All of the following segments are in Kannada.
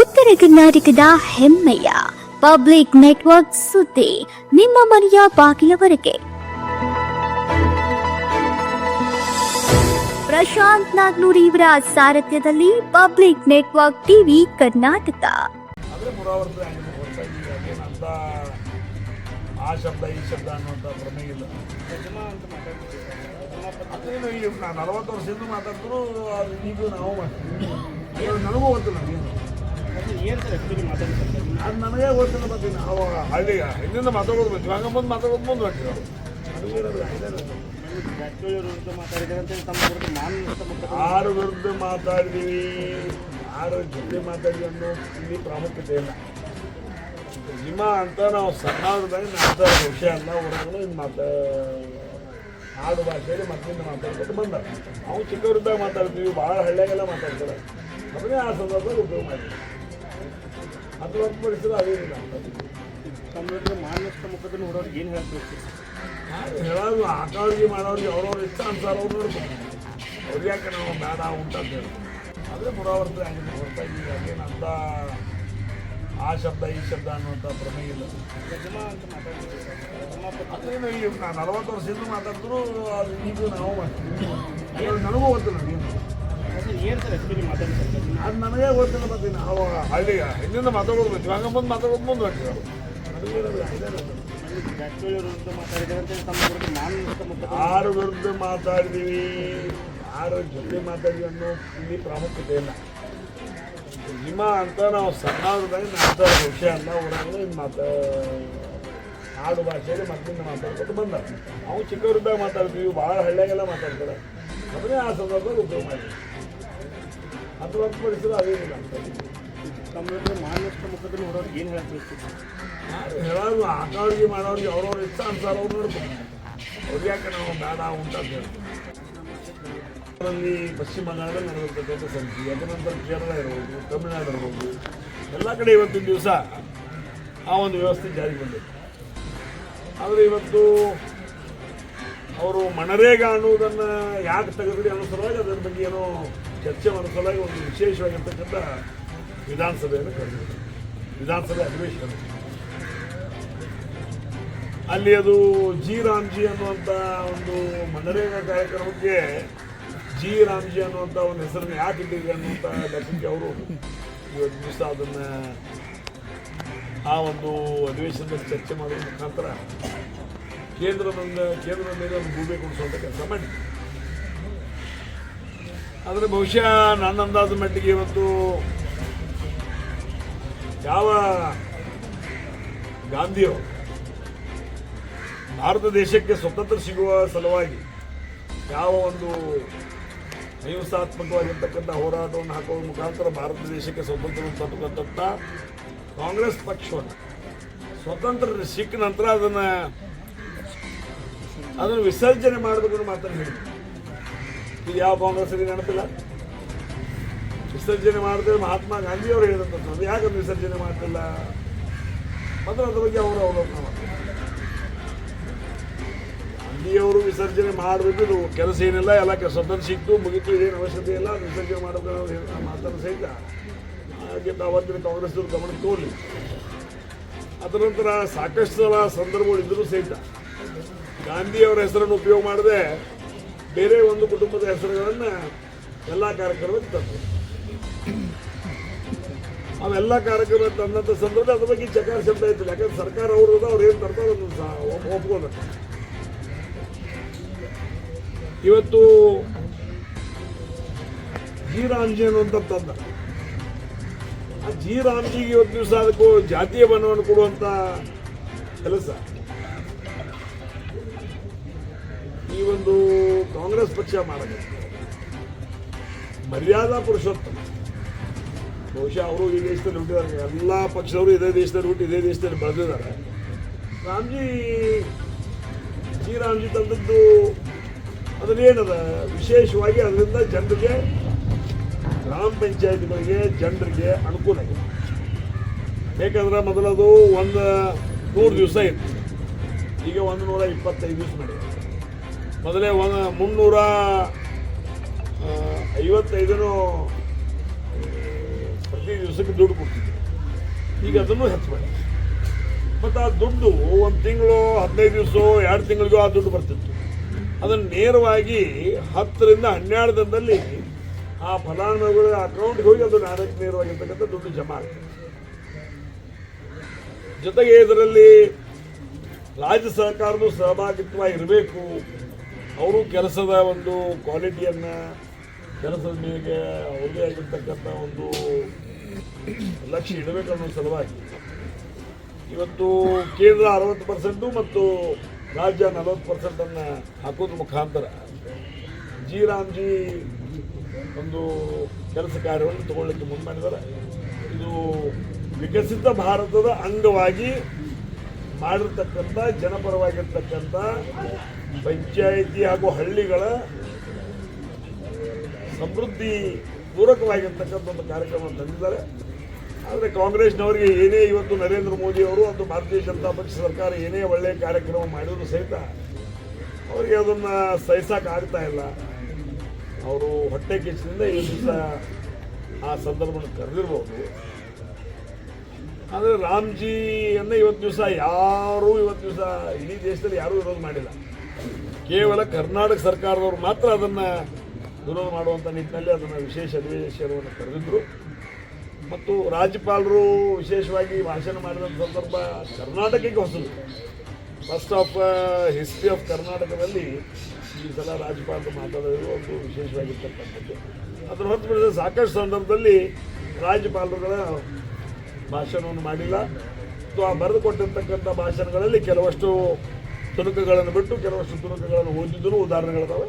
ಉತ್ತರ ಕರ್ನಾಟಕದ ಹೆಮ್ಮೆಯ ಪಬ್ಲಿಕ್ ನೆಟ್ವರ್ಕ್ ಸುದ್ದಿ ನಿಮ್ಮ ಮನೆಯ ಬಾಗಿಲವರೆಗೆ. ಪ್ರಶಾಂತ್ ನಾಗ್ನೂರ್ ಇವರ ಸಾರಥ್ಯದಲ್ಲಿ ಪಬ್ಲಿಕ್ ನೆಟ್ವರ್ಕ್ ಟಿವಿ ಕರ್ನಾಟಕ. ಆ ಶಬ್ದ, ಈ ಶಬ್ದ ಅನ್ನುವಂಥ ಭ್ರಮೆ ಇಲ್ಲ. ಅದೇನು ಈಗ ನಲವತ್ತು ವರ್ಷದಿಂದ ಮಾತಾಡಿದ್ರು ಅದು ಈಗ ನಾವು ಮಾಡ್ತೀವಿ. ನನಗೂ ಗೊತ್ತಿಲ್ಲ ಅದು ನನಗೆ ಗೊತ್ತಿಲ್ಲ ಮತ್ತೆ ನಾವು ಹಳ್ಳಿಗ ಹಿಂದಿಂದ ಮಾತಾಡೋದು ಬಂದು ಹಂಗ ಮುಂದೆ ಮಾತಾಡೋದು ಮುಂದೆ ಹೊಂಟಿವಿ ಯಾರು ವಿರುದ್ಧ ಮಾತಾಡಿದೀವಿ? ಯಾರು ಜೊತೆ ಮಾತಾಡಿದ್ವಿ ಅನ್ನೋ ಇಲ್ಲಿ ಪ್ರಾಮುಖ್ಯತೆ ಇಲ್ಲ. ನಿಮ್ಮ ಅಂತ ನಾವು ಸಣ್ಣದಾಗ ಮಾತಾಡೋ ವಿಷಯ ಅಲ್ಲ ಹೊರಗೂ ಇದು ಮಾತಾ ಆಡು ಭಾಷೆಯಲ್ಲಿ ಮಕ್ಕಳಿಂದ ಮಾತಾಡ್ಕೊಂಡು ಬಂದ ನಾವು ಚಿಕ್ಕವರಿದ್ದಾಗ ಮಾತಾಡ್ತೀವಿ ಭಾಳ ಹಳ್ಳಿಯಾಗೆಲ್ಲ ಮಾತಾಡ್ತಾರೆ. ಅದನ್ನೇ ಆ ಸಂದರ್ಭದಲ್ಲಿ ಉಪಯೋಗ ಮಾಡ್ತೀವಿ ಅದು ಅದೇ ಅದೇನಿಲ್ಲ ತಮ್ಮ ವಿರುದ್ಧ ಮಾನನಷ್ಟ ಮುಖದಲ್ಲಿ ನೋಡೋರಿಗೆ ಏನು ಹೇಳಬೇಕು ಹೇಳೋದು ಆಟೋರಿಗೆ ಮಾಡೋರಿಗೆ ಅವ್ರವ್ರ ಇಷ್ಟ ಅನ್ಸಾರ ಅವ್ರು ನೋಡ್ತಾರೆ ಅವ್ರಿಗೆ ಯಾಕೆ ನಾವು ಬೇಡ ಉಂಟ ಅಂತ ಹೇಳಿ ಆದರೆ ಪುರಾವರ್ತಿ ಆಗಿದೆ ಹೊರತಾಗಿ ಅದೇನಂತ ಆ ಶಬ್ದ ಈ ಶಬ್ದ ಅನ್ನುವಂಥ ಪ್ರಮೇಯ ಇಲ್ಲ ಅದೇನು ಈಗ ನಾ ನಲವತ್ತು ವರ್ಷದಿಂದ ಮಾತಾಡಿದ್ರು ಅದು ಈಗ ನಾವು ಮಾಡ್ತೀವಿ ನನಗೂ ಗೊತ್ತಿಲ್ಲ ಏನು ಏನ್ ಸರ್ ಆಕ್ಚುಲಿ ಮಾತಾಡ್ತಾರೆ ಅದು ನನಗೆ ಗೊತ್ತಿಲ್ಲ ಮತ್ತೆ ನಾವು ಹಳ್ಳಿ ಹಿಂದಿಂದ ಮಾತಾಡೋದು ಬಂತೀವಿ ಹಂಗೆ ಮುಂದೆ ಮಾತಾಡೋದು ಮುಂದೆ ಹೊಂಟಿವಿ ನನಗೇನದು idea ಇಲ್ಲ. ಜಾರಕಿಹೊಳಿ ಅವರು ವಿರುದ್ಧ ಮಾತಾಡಿದ್ದಾರೆ ಅಂತ ತಮ್ಮ ವಿರುದ್ಧ ಮಾನನಷ್ಟ ಮುಖ ಯಾರ ವಿರುದ್ಧ ಮಾತಾಡಿದೀವಿ? ಯಾರ ಜೊತೆ ಮಾತಾಡಿದ್ವಿ ಅನ್ನೋ ಇಲ್ಲಿ ಪ್ರಾಮುಖ್ಯತೆ ಇಲ್ಲ. ನಿಮ್ಮ ಅಂತ ನಾವು ಸಣ್ಣದಾಗ ಮಾತಾಡೋ ವಿಷಯ ಅಲ್ಲ ಹೊರಗಡೆ ಇನ್ನು ಮಾತಾ ಆಡು ಭಾಷೆಯಲ್ಲಿ ಮಕ್ಕಳಿಂದ ಮಾತಾಡ್ಕೊಂಡು ಬಂದ. ನಾವು ಚಿಕ್ಕವರಿದ್ದಾಗ ಮಾತಾಡ್ತೀವಿ, ಭಾಳ ಹಳ್ಳಿಯಾಗೆಲ್ಲ ಮಾತಾಡ್ತಾರೆ. ಅದನ್ನೇ ಆ ಸಂದರ್ಭದಲ್ಲಿ ಉಪಯೋಗ ಮಾಡ್ತೀವಿ ಅದು ಹೊರತುಪಡಿಸಿದ್ರೆ ಅದೇನಿಲ್ಲ ವಿರುದ್ಧ ಮಾನನಷ್ಟ ಮುಖದಲ್ಲಿ ಹೊಡೋರಿಗೆ ಏನು ಹೇಳ್ತಿರ್ತೀವಿ ಹೇಳೋದು ಆಟೋರಿಗೆ ಮಾಡೋರಿಗೆ ಅವ್ರವ್ರ ಇಷ್ಟ ಅನ್ಸಾರ ಅವ್ರು ನೋಡ್ತಾರೆ ಅವ್ರು ಯಾಕೆ ನಾವು ಬೇಡ ಅಂತ ಹೇಳ್ತೀವಿ ಅದರಲ್ಲಿ ಪಶ್ಚಿಮ ಬಂಗಾಳದಲ್ಲಿ ನಡೆದಿರ್ತಕ್ಕಂಥ ಸಂಧಿ ಅದರ ನಂತರ ಕೇರಳ ಇರ್ಬೋದು, ತಮಿಳುನಾಡು ಇರ್ಬೋದು. ಎಲ್ಲ ಕಡೆ ಇವತ್ತಿನ ದಿವಸ ಆ ಒಂದು ವ್ಯವಸ್ಥೆ ಜಾರಿಗೆ ಬಂದಿದೆ ಆದರೆ ಇವತ್ತು ಅವರು ಮನರೇಗಾ ಅನ್ನುವುದನ್ನು ಯಾಕೆ ತೆಗೆದ್ರಿ ಅನ್ನೋ ಸಲುವಾಗಿ ಅದರ ಬಗ್ಗೆ ಏನೋ ಚರ್ಚೆ ಅನುಕೂಲವಾಗಿ ಒಂದು ವಿಶೇಷವಾಗಿರ್ತಕ್ಕಂಥ ವಿಧಾನಸಭೆಯನ್ನು ಕರೆದಿದ್ದಾರೆ ವಿಧಾನಸಭೆ ಅಧಿವೇಶನ ಅಲ್ಲಿ ಅದು ಜಿ ರಾಮ್ಜಿ ಅನ್ನುವಂಥ ಒಂದು ಮನರೇಗಾ ಕಾರ್ಯಕ್ರಮಕ್ಕೆ ಜಿ ರಾಮ್ಜಿ ಅನ್ನುವಂಥ ಒಂದು ಹೆಸರನ್ನು ಯಾಕೆ ಇಟ್ಟಿದೆ ಅನ್ನುವಂಥ ಲೆಕ್ಕಕ್ಕೆ ಅವರು ಇವತ್ತು ದಿವಸ ಅದನ್ನು ಆ ಒಂದು ಅಧಿವೇಶನದಲ್ಲಿ ಚರ್ಚೆ ಮಾಡೋದ್ರ ಮುಖಾಂತರ ಕೇಂದ್ರದಿಂದ ಕೇಂದ್ರದ ಮೇಲೆ ಒಂದು ಭೂಮಿ ಕೊಡಿಸುವಂಥ ಕೆಲಸ ಮಾಡಿ ಆದರೆ ಬಹುಶಃ ನನ್ನ ಅಂದಾಜು ಮಟ್ಟಿಗೆ ಇವತ್ತು ಯಾವ ಗಾಂಧಿಯವರು ಭಾರತ ದೇಶಕ್ಕೆ ಸ್ವತಂತ್ರ ಸಿಗುವ ಸಲುವಾಗಿ ಯಾವ ಒಂದು ಅಹಿಂಸಾತ್ಮಕವಾಗಿರ್ತಕ್ಕಂಥ ಹೋರಾಟವನ್ನು ಹಾಕುವ ಮುಖಾಂತರ ಭಾರತ ದೇಶಕ್ಕೆ ಸ್ವತಂತ್ರವನ್ನು ತರ್ತಕ್ಕಂಥ ಕಾಂಗ್ರೆಸ್ ಪಕ್ಷವನ್ನು ಸ್ವತಂತ್ರ ಸಿಕ್ಕ ನಂತರ ಅದನ್ನು ಅದನ್ನು ವಿಸರ್ಜನೆ ಮಾಡಬೇಕು ಮಾತ್ರ ಹೇಳಿದ್ರು. ಇದು ಯಾವ ಕಾಂಗ್ರೆಸ್ಸಿಗೆ ನೆನಪಿಲ್ಲ? ವಿಸರ್ಜನೆ ಮಾಡಿದ್ರೆ ಮಹಾತ್ಮ ಗಾಂಧಿ ಅವರು ಹೇಳಿದಂಥದ್ದು ಅದು ವಿಸರ್ಜನೆ ಮಾಡ್ತಿಲ್ಲ? ಮತ್ತು ಅದ್ರ ಬಗ್ಗೆ ಅವರು ಅವಲೋಕನ ಮಾಡ್ತಾರೆ. ಗಾಂಧಿಯವರು ವಿಸರ್ಜನೆ ಮಾಡಬೇಕು ಕೆಲಸ ಏನಿಲ್ಲ, ಎಲ್ಲ ಸ್ವತಂತ್ರ ಸಿಕ್ತು, ಮುಗಿತು, ಏನು ಅವಶ್ಯಕತೆ ಇಲ್ಲ, ವಿಸರ್ಜನೆ ಮಾಡಬೇಕು ಮಾತಾಡೋ ಸಹಿತ. ಹಾಗೆ ಅವತ್ತಿನ ಕಾಂಗ್ರೆಸ್ನವರು ಗಮನ ತೋರಲಿ ಅದರ ನಂತರ ಸಾಕಷ್ಟು ಸಲ ಸಂದರ್ಭಗಳು ಇದ್ದರೂ ಸಹಿತ. ಗಾಂಧಿಯವರ ಹೆಸರನ್ನು ಉಪಯೋಗ ಮಾಡದೆ. ಬೇರೆ ಒಂದು ಕುಟುಂಬದ ಹೆಸರುಗಳನ್ನು ಎಲ್ಲ ಕಾರ್ಯಕ್ರಮಕ್ಕೆ ತಂದರು. ಅವೆಲ್ಲ ಕಾರ್ಯಕ್ರಮ ತಂದಂಥ ಸಂದರ್ಭ ಅದ್ರ ಬಗ್ಗೆ ಚಕಾರ ಶಬ್ದ ಇತ್ತು ಯಾಕಂದ್ರೆ ಸರ್ಕಾರ ಅವ್ರದ್ದು ಅವ್ರು ಏನು ತರ್ತಾರೆ ಅದನ್ನು ಇವತ್ತು ಜಿ ರಾಮ್ಜಿ ಅನ್ನುವಂಥ ತಂದ. ಆ ಜಿ ರಾಮ್ಜಿಗೆ ಇವತ್ತು ದಿವಸ ಅದಕ್ಕೂ ಜಾತಿಯ ಬಣ್ಣವನ್ನು ಕೊಡುವಂಥ ಕೆಲಸ. ಈ ಒಂದು ಕಾಂಗ್ರೆಸ್ ಪಕ್ಷ ಮಾಡಬೇಕು. ಮರ್ಯಾದಾ ಪುರುಷೋತ್ತಮ. ಬಹುಶಃ ಅವರು ಈ ದೇಶದಲ್ಲಿ ಹುಟ್ಟಿದ್ದಾರೆ. ಎಲ್ಲ ಪಕ್ಷದವರು ಇದೇ ದೇಶದಲ್ಲಿ ಹುಟ್ಟಿ ಇದೇ ದೇಶದಲ್ಲಿ ಬೆಳೆದಿದ್ದಾರೆ. ರಾಮ್ಜಿ, ಜಿ ರಾಮ್ಜಿ ತಂದದ್ದು ಅದನ್ನೇನದ? ವಿಶೇಷವಾಗಿ ಅದರಿಂದ ಜನರಿಗೆ, ಗ್ರಾಮ ಪಂಚಾಯತ್ಗಳಿಗೆ ಜನರಿಗೆ ಅನುಕೂಲ ಇದೆ ಯಾಕಂದ್ರೆ ಮೊದಲದು ಒಂದು ನೂರು ದಿವಸ ಇತ್ತು. ಈಗ ಒಂದು ನೂರ ಇಪ್ಪತ್ತೈದು ದಿವಸ ನಡೆಯುತ್ತೆ. ಮೊದಲೇ ಒಂದು ಮುನ್ನೂರ ಪ್ರತಿ ದಿವಸಕ್ಕೆ ದುಡ್ಡು ಕೊಡ್ತಿದ್ದೆ. ಈಗ ಅದನ್ನು ಹೆಚ್ಚು ಮಾಡಿ. ಮತ್ತು ಆ ದುಡ್ಡು ಒಂದು ತಿಂಗಳು, ಹದಿನೈದು ದಿವಸ, ಎರಡು ತಿಂಗಳಿಗೂ ಆ ದುಡ್ಡು ಬರ್ತಿತ್ತು. ಅದನ್ನು ನೇರವಾಗಿ ಹತ್ತರಿಂದ ಹನ್ನೆರಡು ದಿನದಲ್ಲಿ ಆ ಫಲಾನುಭವಿಗಳ ಅಕೌಂಟ್ಗೆ ಹೋಗಿ ಅದು ಡೈರೆಕ್ಟ್ ನೇರವಾಗಿರ್ತಕ್ಕಂಥ ದುಡ್ಡು ಜಮಾ ಆಗ್ತದೆ ಜೊತೆಗೆ ಇದರಲ್ಲಿ ರಾಜ್ಯ ಸರ್ಕಾರದ ಸಹಭಾಗಿತ್ವ ಇರಬೇಕು. ಅವರು ಕೆಲಸದ ಒಂದು ಕ್ವಾಲಿಟಿಯನ್ನು, ಕೆಲಸದ ಮೇಲೆ ಅವ್ರದೇ ಆಗಿರ್ತಕ್ಕಂಥ ಒಂದು ಲಕ್ಷ್ಯ ಇಡಬೇಕು ಅನ್ನೋ ಸಲುವಾಗಿ ಇವತ್ತು ಕೇಂದ್ರ ಅರವತ್ತು ಪರ್ಸೆಂಟು ಮತ್ತು ರಾಜ್ಯ ನಲವತ್ತು ಪರ್ಸೆಂಟನ್ನು ಹಾಕೋದ್ರ ಮುಖಾಂತರ ಜಿ ರಾಮ್ಜಿ ಒಂದು ಕೆಲಸ ಕಾರ್ಯವನ್ನು ತಗೊಳ್ಳಿಕ್ಕೆ ಮುಂದೆ ಇದು ವಿಕಸಿತ ಭಾರತದ ಅಂಗವಾಗಿ ಮಾಡಿರ್ತಕ್ಕಂಥ ಜನಪರವಾಗಿರ್ತಕ್ಕಂಥ ಪಂಚಾಯಿತಿ ಹಾಗೂ ಹಳ್ಳಿಗಳ ಸಮೃದ್ಧಿ ಪೂರಕವಾಗಿರ್ತಕ್ಕಂಥ ಒಂದು ಕಾರ್ಯಕ್ರಮ ತಂದಿದ್ದಾರೆ. ಆದರೆ ಕಾಂಗ್ರೆಸ್ನವರಿಗೆ ಏನೇ ಇವತ್ತು ನರೇಂದ್ರ ಮೋದಿ ಅವರು ಮತ್ತು ಭಾರತೀಯ ಜನತಾ ಪಕ್ಷ ಸರ್ಕಾರ ಏನೇ ಒಳ್ಳೆಯ ಕಾರ್ಯಕ್ರಮ ಮಾಡಿದ್ರು ಸಹಿತ ಅವರಿಗೆ ಅದನ್ನು ಸಹಿಸೋಕ್ಕಾಗ್ತಾ ಇಲ್ಲ. ಅವರು ಹೊಟ್ಟೆ ಕಿಚ್ಚಿನಿಂದ ಈ ದಿವಸ ಆ ಸಂದರ್ಭವನ್ನು ಕರೆದಿರ್ಬೋದು. ಆದರೆ ರಾಮ್ಜಿಯನ್ನು ಇವತ್ತು ದಿವಸ ಯಾರೂ ಇವತ್ತು ದಿವಸ ಇಡೀ ದೇಶದಲ್ಲಿ ಯಾರೂ ವಿರೋಧ ಮಾಡಿಲ್ಲ. ಕೇವಲ ಕರ್ನಾಟಕ ಸರ್ಕಾರದವರು ಮಾತ್ರ ಅದನ್ನು ವಿರೋಧ ಮಾಡುವಂಥ ನಿಟ್ಟಿನಲ್ಲಿ ಅದನ್ನು ವಿಶೇಷ ಅಧಿವೇಶನವನ್ನು ಕರೆದಿದ್ದರು ಮತ್ತು ರಾಜ್ಯಪಾಲರು ವಿಶೇಷವಾಗಿ ಭಾಷಣ ಮಾಡಿದಂಥ ಸಂದರ್ಭ ಕರ್ನಾಟಕಕ್ಕೆ ಹೊಸದು. ಫಸ್ಟ್ ಆಫ್ ಹಿಸ್ಟ್ರಿ ಆಫ್ ಕರ್ನಾಟಕದಲ್ಲಿ ಈ ಸಲ ರಾಜ್ಯಪಾಲರು ಮಾತಾಡೋದು ಒಂದು ವಿಶೇಷವಾಗಿರ್ತಕ್ಕಂಥದ್ದು. ಅದರ ಬಿಡಿದ ಸಾಕಷ್ಟು ಸಂದರ್ಭದಲ್ಲಿ ರಾಜ್ಯಪಾಲರುಗಳ ಭಾಷಣವನ್ನು ಮಾಡಿಲ್ಲ. ಮತ್ತು ಆ ಬರೆದುಕೊಟ್ಟಿರ್ತಕ್ಕಂಥ ಭಾಷಣಗಳಲ್ಲಿ ಕೆಲವಷ್ಟು ತುಣುಕುಗಳನ್ನು ಬಿಟ್ಟು ಕೆಲವಷ್ಟು ತುಣುಕುಗಳನ್ನು ಓದಿದ್ರು ಉದಾಹರಣೆಗಳಿದಾವೆ.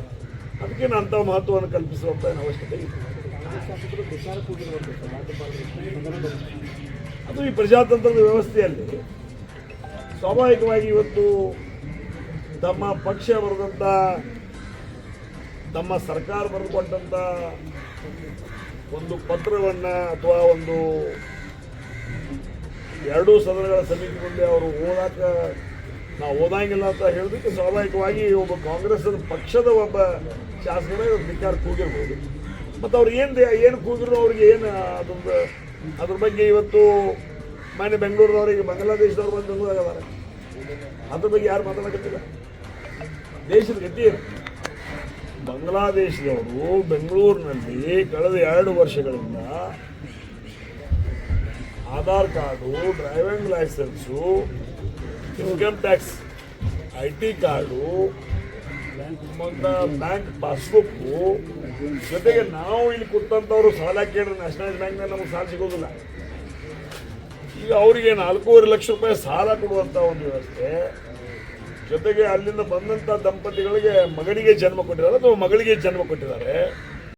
ಅದಕ್ಕೆ ಅಂತ ಮಹತ್ವವನ್ನು ಕಲ್ಪಿಸುವಂಥ ಅವಶ್ಯಕತೆ ಇದೆ. ಅದು ಈ ಪ್ರಜಾತಂತ್ರದ ವ್ಯವಸ್ಥೆಯಲ್ಲಿ ಸ್ವಾಭಾವಿಕವಾಗಿ ಇವತ್ತು ತಮ್ಮ ಪಕ್ಷ ಬರೆದಂಥ ತಮ್ಮ ಸರ್ಕಾರ ಬರೆದುಕೊಂಡಂಥ ಒಂದು ಪತ್ರವನ್ನು ಅಥವಾ ಒಂದು ಎರಡೂ ಸದನಗಳ ಸಮಿತಿ ಅವರು ಓದಾಕ ನಾವು ಓದಂಗಿಲ್ಲ ಅಂತ ಹೇಳೋದಕ್ಕೆ ಸ್ವಾಭಾವಿಕವಾಗಿ ಒಬ್ಬ ಕಾಂಗ್ರೆಸ್ ಪಕ್ಷದ ಒಬ್ಬ ಶಾಸಕರೇ ಧಿಕ್ಕಾರ ಕೂಗಿರ್ಬೋದು. ಮತ್ತು ಅವ್ರು ಏನು ಏನು ಕೂಗಿದ್ರು ಅವ್ರಿಗೆ ಏನು ಅದೊಂದು ಅದ್ರ ಬಗ್ಗೆ ಇವತ್ತು ಮಾನ್ಯ ಬೆಂಗಳೂರಿನವರಿಗೆ ಬಾಂಗ್ಲಾದೇಶದವ್ರು ಬಂದು ಬೆಂಗಳೂರಾಗದಾರೆ ಅದ್ರ ಬಗ್ಗೆ ಯಾರು ಮಾತಾಡಕತ್ತಿಲ್ಲ ದೇಶದ ಗತಿ ಏನು? ಬಾಂಗ್ಲಾದೇಶದವರು ಬೆಂಗಳೂರಿನಲ್ಲಿ ಕಳೆದ ಎರಡು ವರ್ಷಗಳಿಂದ Aadhaar card, driving licence income tax I T card bank passbook ಜೊತೆಗೆ ನಾವು ಇಲ್ಲಿ ಕೂತಂಥವ್ರು ಸಾಲ ಕೇಳಿದ್ರೆ ನ್ಯಾಷನಲೈಸ್ ಬ್ಯಾಂಕ್ನಲ್ಲಿ ನಮಗೆ ಸಾಲ ಸಿಗೋದಿಲ್ಲ. ಈಗ ಅವರಿಗೆ ನಾಲ್ಕೂವರೆ ಲಕ್ಷ ರೂಪಾಯಿ ಸಾಲ ಕೊಡುವಂಥ ಒಂದು ವ್ಯವಸ್ಥೆ, ಜೊತೆಗೆ ಅಲ್ಲಿಂದ ಬಂದಂಥ ದಂಪತಿಗಳಿಗೆ ಮಗನಿಗೆ ಜನ್ಮ ಕೊಟ್ಟಿದ್ದಾರೆ ಅಥವಾ ಮಗಳಿಗೆ ಜನ್ಮ ಕೊಟ್ಟಿದ್ದಾರೆ.